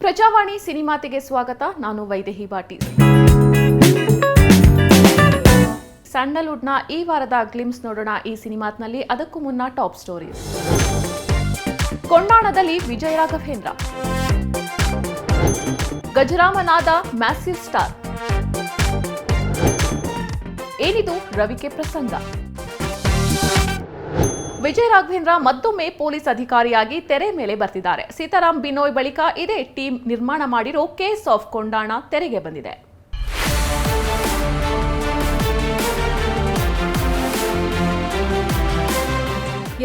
ಪ್ರಜಾವಾಣಿ ಸಿನಿಮಾತಿಗೆ ಸ್ವಾಗತ, ನಾನು ವೈದೇಹಿ ಬಾಟಿ ಸ್ಯಾಂಡಲ್ವುಡ್ನ ಈ ವಾರದ ಗ್ಲಿಮ್ಸ್ ನೋಡೋಣ ಈ ಸಿನಿಮಾತ್ನಲ್ಲಿ, ಅದಕ್ಕೂ ಮುನ್ನ ಟಾಪ್ ಸ್ಟೋರೀಸ್ ಕೊಂಡಾಣದಲ್ಲಿ ವಿಜಯ ರಾಘವೇಂದ್ರ. ಗಜರಾಮನಾದ ಮ್ಯಾಸಿವ್ ಸ್ಟಾರ್. ಏನಿದು ರವಿಕೆ ಪ್ರಸಂಗ? ವಿಜಯ್ ರಾಘವೇಂದ್ರ ಮತ್ತೊಮ್ಮೆ ಪೊಲೀಸ್ ಅಧಿಕಾರಿಯಾಗಿ ತೆರೆ ಮೇಲೆ ಬರ್ತಿದ್ದಾರೆ. ಸೀತಾರಾಮ್ ಬಿನೋಯ್ ಬಳಿಕ ಇದೇ ಟೀಮ್ ನಿರ್ಮಾಣ ಮಾಡಿರೋ ಕೇಸ್ ಆಫ್ ಕೊಂಡಾಣ ತೆರೆಗೆ ಬಂದಿದೆ.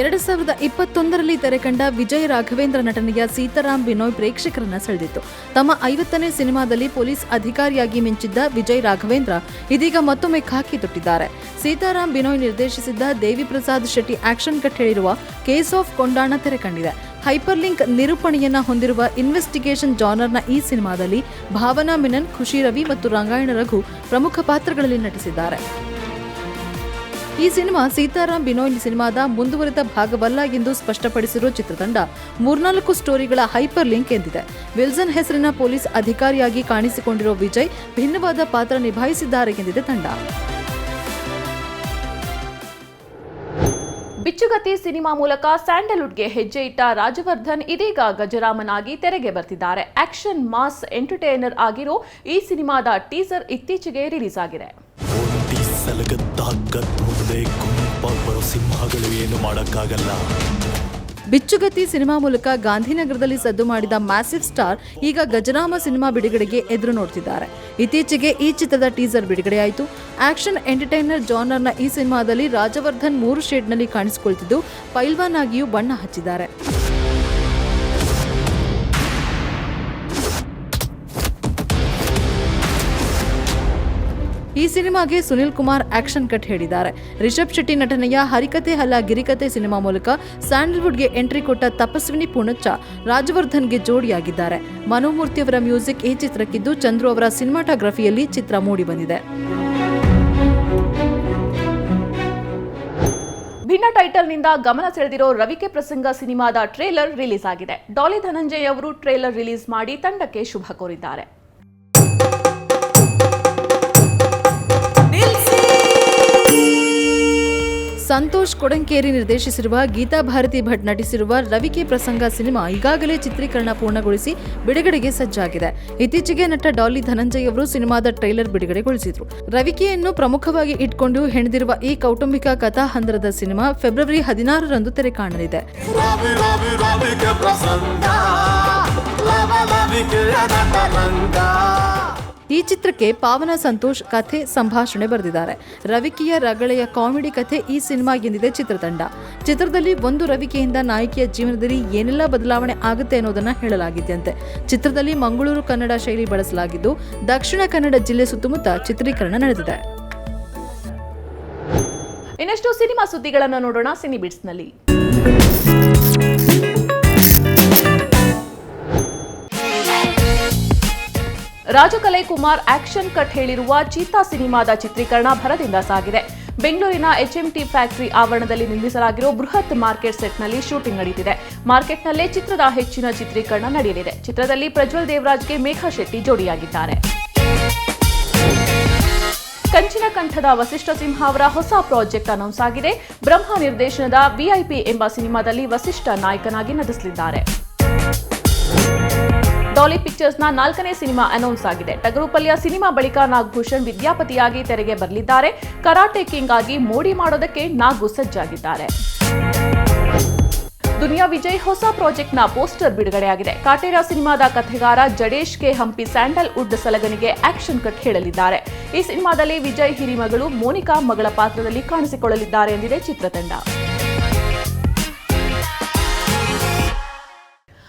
ಎರಡು ಸಾವಿರದ ಇಪ್ಪತ್ತೊಂದರಲ್ಲಿ ತೆರೆಕಂಡ ವಿಜಯ್ ರಾಘವೇಂದ್ರ ನಟನೆಯ ಸೀತಾರಾಮ್ ಬಿನೋಯ್ ಪ್ರೇಕ್ಷಕರನ್ನ ಸೆಳೆದಿತ್ತು. ತಮ್ಮ ಐವತ್ತನೇ ಸಿನಿಮಾದಲ್ಲಿ ಪೊಲೀಸ್ ಅಧಿಕಾರಿಯಾಗಿ ಮಿಂಚಿದ್ದ ವಿಜಯ್ ರಾಘವೇಂದ್ರ ಇದೀಗ ಮತ್ತೊಮ್ಮೆ ಖಾಕಿ ತೊಟ್ಟಿದ್ದಾರೆ. ಸೀತಾರಾಮ್ ಬಿನೋಯ್ ನಿರ್ದೇಶಿಸಿದ್ದ ದೇವಿ ಪ್ರಸಾದ್ ಶೆಟ್ಟಿ ಆಕ್ಷನ್ ಕಟ್ ಹೇಳಿರುವ ಕೇಸ್ ಆಫ್ ಕೊಂಡಾಣ ತೆರೆ ಕಂಡಿದೆ. ಹೈಪರ್ಲಿಂಕ್ ನಿರೂಪಣೆಯನ್ನ ಹೊಂದಿರುವ ಇನ್ವೆಸ್ಟಿಗೇಷನ್ ಜಾನರ್ನ ಈ ಸಿನಿಮಾದಲ್ಲಿ ಭಾವನಾ ಮೆನನ್, ಖುಷಿ ರವಿ ಮತ್ತು ರಂಗಾಯಣ ರಘು ಪ್ರಮುಖ ಪಾತ್ರಗಳಲ್ಲಿ ನಟಿಸಿದ್ದಾರೆ. ಈ ಸಿನಿಮಾ ಸೀತಾರಾಮ್ ಬಿನೋಯ್ ಸಿನಿಮಾದ ಮುಂದುವರಿದ ಭಾಗವಲ್ಲ ಎಂದು ಸ್ಪಷ್ಟಪಡಿಸಿರುವ ಚಿತ್ರತಂಡ ಮೂರ್ನಾಲ್ಕು ಸ್ಟೋರಿಗಳ ಹೈಪರ್ ಲಿಂಕ್ ಎಂದಿದೆ. ವಿಲ್ಸನ್ ಹೆಸರಿನ ಪೊಲೀಸ್ ಅಧಿಕಾರಿಯಾಗಿ ಕಾಣಿಸಿಕೊಂಡಿರುವ ವಿಜಯ್ ಭಿನ್ನವಾದ ಪಾತ್ರ ನಿಭಾಯಿಸಿದ್ದಾರೆ ಎಂದಿದೆ ತಂಡ. ಬಿಚ್ಚುಗತ್ತಿ ಸಿನಿಮಾ ಮೂಲಕ ಸ್ಯಾಂಡಲ್ವುಡ್ಗೆ ಹೆಜ್ಜೆ ಇಟ್ಟ ರಾಜವರ್ಧನ್ ಇದೀಗ ಗಜರಾಮನಾಗಿ ತೆರೆಗೆ ಬರ್ತಿದ್ದಾರೆ. ಆಕ್ಷನ್ ಮಾಸ್ ಎಂಟರ್ಟೈನರ್ ಆಗಿರೋ ಈ ಸಿನಿಮಾದ ಟೀಸರ್ ಇತ್ತೀಚೆಗೆ ರಿಲೀಸ್ ಆಗಿದೆ. ಗುಂಪಾಗಿ ಬರೋ ಸಿಂಹಗಳು ಏನು ಬಿಚ್ಚುಗತಿ ಸಿನಿಮಾ ಮೂಲಕ ಗಾಂಧಿನಗರದಲ್ಲಿ ಸದ್ದು ಮಾಡಿದ ಮ್ಯಾಸಿವ್ ಸ್ಟಾರ್ ಈಗ ಗಜರಾಮ ಸಿನಿಮಾ ಬಿಡುಗಡೆಗೆ ಎದುರು ನೋಡ್ತಿದ್ದಾರೆ. ಇತ್ತೀಚೆಗೆ ಈ ಚಿತ್ರದ ಟೀಸರ್ ಬಿಡುಗಡೆಯಾಯಿತು. ಆಕ್ಷನ್ ಎಂಟರ್ಟೈನರ್ ಜಾನರ್ನ ಈ ಸಿನಿಮಾದಲ್ಲಿ ರಾಜವರ್ಧನ್ ಮೂರು ಶೇಡ್ನಲ್ಲಿ ಕಾಣಿಸಿಕೊಳ್ತಿದ್ದು, ಪೈಲ್ವಾನ್ ಆಗಿಯೂ ಬಣ್ಣ ಹಚ್ಚಿದ್ದಾರೆ. ಈ ಸಿನಿಮಾಗೆ ಸುನಿಲ್ ಕುಮಾರ್ ಆಕ್ಷನ್ ಕಟ್ ಹೇಳಿದ್ದಾರೆ. ರಿಷಬ್ ಶೆಟ್ಟಿ ನಟನೆಯ ಹರಿಕತೆ ಹಲ್ಲ ಗಿರಿಕತೆ ಸಿನಿಮಾ ಮೂಲಕ ಸ್ಯಾಂಡಲ್ವುಡ್ಗೆ ಎಂಟ್ರಿ ಕೊಟ್ಟ ತಪಸ್ವಿನಿ ಪುಣಚ್ಚ ರಾಜವರ್ಧನ್ಗೆ ಜೋಡಿಯಾಗಿದ್ದಾರೆ. ಮನೋಮೂರ್ತಿ ಅವರ ಮ್ಯೂಸಿಕ್ ಈ ಚಿತ್ರಕ್ಕಿದ್ದು ಚಂದ್ರು ಅವರ ಸಿನಿಮಾಟೋಗ್ರಫಿಯಲ್ಲಿ ಚಿತ್ರ ಮೂಡಿಬಂದಿದೆ ಭಿನ್ನ ಟೈಟಲ್ನಿಂದ ಗಮನ ಸೆಳೆದಿರೋ ರವಿಕೆ ಪ್ರಸಂಗ ಸಿನಿಮಾದ ಟ್ರೇಲರ್ ರಿಲೀಸ್ ಆಗಿದೆ ಡಾಲಿ ಧನಂಜಯ್ ಅವರು ಟ್ರೇಲರ್ ರಿಲೀಸ್ ಮಾಡಿ ತಂಡಕ್ಕೆ ಶುಭ ಕೋರಿದ್ದಾರೆ. ಸಂತೋಷ್ ಕೊಡಂಕೇರಿ ನಿರ್ದೇಶಿಸಿರುವ ಗೀತಾ ಭಾರತಿ ಭಟ್ ನಟಿಸಿರುವ ರವಿಕೆ ಪ್ರಸಂಗ ಸಿನಿಮಾ ಈಗಾಗಲೇ ಚಿತ್ರೀಕರಣ ಪೂರ್ಣಗೊಳಿಸಿ ಬಿಡುಗಡೆಗೆ ಸಜ್ಜಾಗಿದೆ. ಇತ್ತೀಚೆಗೆ ನಟ ಡಾಲಿ ಧನಂಜಯ್ ಅವರು ಸಿನಿಮಾದ ಟ್ರೈಲರ್ ಬಿಡುಗಡೆಗೊಳಿಸಿದ್ರು. ರವಿಕೆಯನ್ನು ಪ್ರಮುಖವಾಗಿ ಇಟ್ಕೊಂಡು ಹೆಣೆದಿರುವ ಈ ಕೌಟುಂಬಿಕ ಕಥಾಹಂದರದ ಸಿನಿಮಾ ಫೆಬ್ರವರಿ ಹದಿನಾರರಂದು ತೆರೆ ಕಾಣಲಿದೆ. ಈ ಚಿತ್ರಕ್ಕೆ ಪಾವನ ಸಂತೋಷ್ ಕಥೆ ಸಂಭಾಷಣೆ ಬರೆದಿದ್ದಾರೆ. ರವಿಕೆಯ ರಗಳೆಯ ಕಾಮಿಡಿ ಕಥೆ ಈ ಸಿನಿಮಾ ಎಂದಿದೆ ಚಿತ್ರತಂಡ. ಚಿತ್ರದಲ್ಲಿ ಒಂದು ರವಿಕೆಯಿಂದ ನಾಯಕಿಯ ಜೀವನದಲ್ಲಿ ಏನೆಲ್ಲ ಬದಲಾವಣೆ ಆಗುತ್ತೆ ಅನ್ನೋದನ್ನ ಹೇಳಲಾಗಿದೆಯಂತೆ. ಚಿತ್ರದಲ್ಲಿ ಮಂಗಳೂರು ಕನ್ನಡ ಶೈಲಿ ಬಳಸಲಾಗಿದ್ದು, ದಕ್ಷಿಣ ಕನ್ನಡ ಜಿಲ್ಲೆ ಸುತ್ತಮುತ್ತ ಚಿತ್ರೀಕರಣ ನಡೆದಿದೆ. ಇನ್ನಷ್ಟು ಸಿನಿಮಾ ಸುದ್ದಿಗಳನ್ನು ನೋಡೋಣ ಸಿನಿ ರಾಜಕಲೈ ಕುಮಾರ್ ಆಕ್ಷನ್ ಕಟ್ ಹೇಳಿರುವ ಚೀತಾ ಸಿನಿಮಾದ ಚಿತ್ರೀಕರಣ ಭರದಿಂದ ಸಾಗಿದೆ. ಬೆಂಗಳೂರಿನ ಎಚ್ಎಂಟಿ ಫ್ಯಾಕ್ಟರಿ ಆವರಣದಲ್ಲಿ ನಿರ್ಮಿಸಲಾಗಿರುವ ಬೃಹತ್ ಮಾರ್ಕೆಟ್ ಸೆಟ್ನಲ್ಲಿ ಶೂಟಿಂಗ್ ನಡೆಯುತ್ತಿದೆ ಮಾರ್ಕೆಟ್ನಲ್ಲೇ ಚಿತ್ರದ ಹೆಚ್ಚಿನ ಚಿತ್ರೀಕರಣ ನಡೆಯಲಿದೆ. ಚಿತ್ರದಲ್ಲಿ ಪ್ರಜ್ವಲ್ ದೇವರಾಜ್ಗೆ ಮೇಘಾ ಶೆಟ್ಟಿ ಜೋಡಿಯಾಗಿದ್ದಾರೆ. ಕಂಚಿನ ಕಂಠದ ವಸಿಷ್ಠ ಸಿಂಹ ಅವರ ಹೊಸ ಪ್ರಾಜೆಕ್ಟ್ ಅನೌನ್ಸ್ ಆಗಿದೆ. ಬ್ರಹ್ಮ ನಿರ್ದೇಶನದ ವಿಐಪಿ ಎಂಬ ಸಿನಿಮಾದಲ್ಲಿ ವಸಿಷ್ಠ ನಾಯಕನಾಗಿ ನಟಿಸಲಿದ್ದಾರೆ. ಡಾಲಿ ಪಿಕ್ಚರ್ಸ್ನ ನಾಲ್ಕನೇ ಸಿನಿಮಾ ಅನೌನ್ಸ್ ಆಗಿದೆ. ಟಗರುಪಲ್ಯ ಸಿನಿಮಾ ಬಳಿಕ ನಾಗಭೂಷಣ್ ವಿದ್ಯಾಪತಿಯಾಗಿ ತೆರೆಗೆ ಬರಲಿದ್ದಾರೆ. ಕರಾಟೆ ಕಿಂಗ್ ಆಗಿ ಮೋಡಿ ಮಾಡೋದಕ್ಕೆ ನಾಗು ಸಜ್ಜಾಗಿದ್ದಾರೆ. ದುನಿಯಾ ವಿಜಯ್ ಹೊಸ ಪ್ರಾಜೆಕ್ಟ್ನ ಪೋಸ್ಟರ್ ಬಿಡುಗಡೆಯಾಗಿದೆ. ಕಾಟೇರಾ ಸಿನಿಮಾದ ಕಥೆಗಾರ Jadesh K Hampi sandal wood ಸಲಗನಿಗೆ ಆಕ್ಷನ್ ಕಟ್ ಹೇಳಲಿದ್ದಾರೆ. ಈ ಸಿನಿಮಾದಲ್ಲಿ ವಿಜಯ್ ಹಿರಿಮಗಳು ಮೋನಿಕಾ ಮಗಳ ಪಾತ್ರದಲ್ಲಿ ಕಾಣಿಸಿಕೊಳ್ಳಲಿದ್ದಾರೆ ಎಂದಿದೆ ಚಿತ್ರತಂಡ.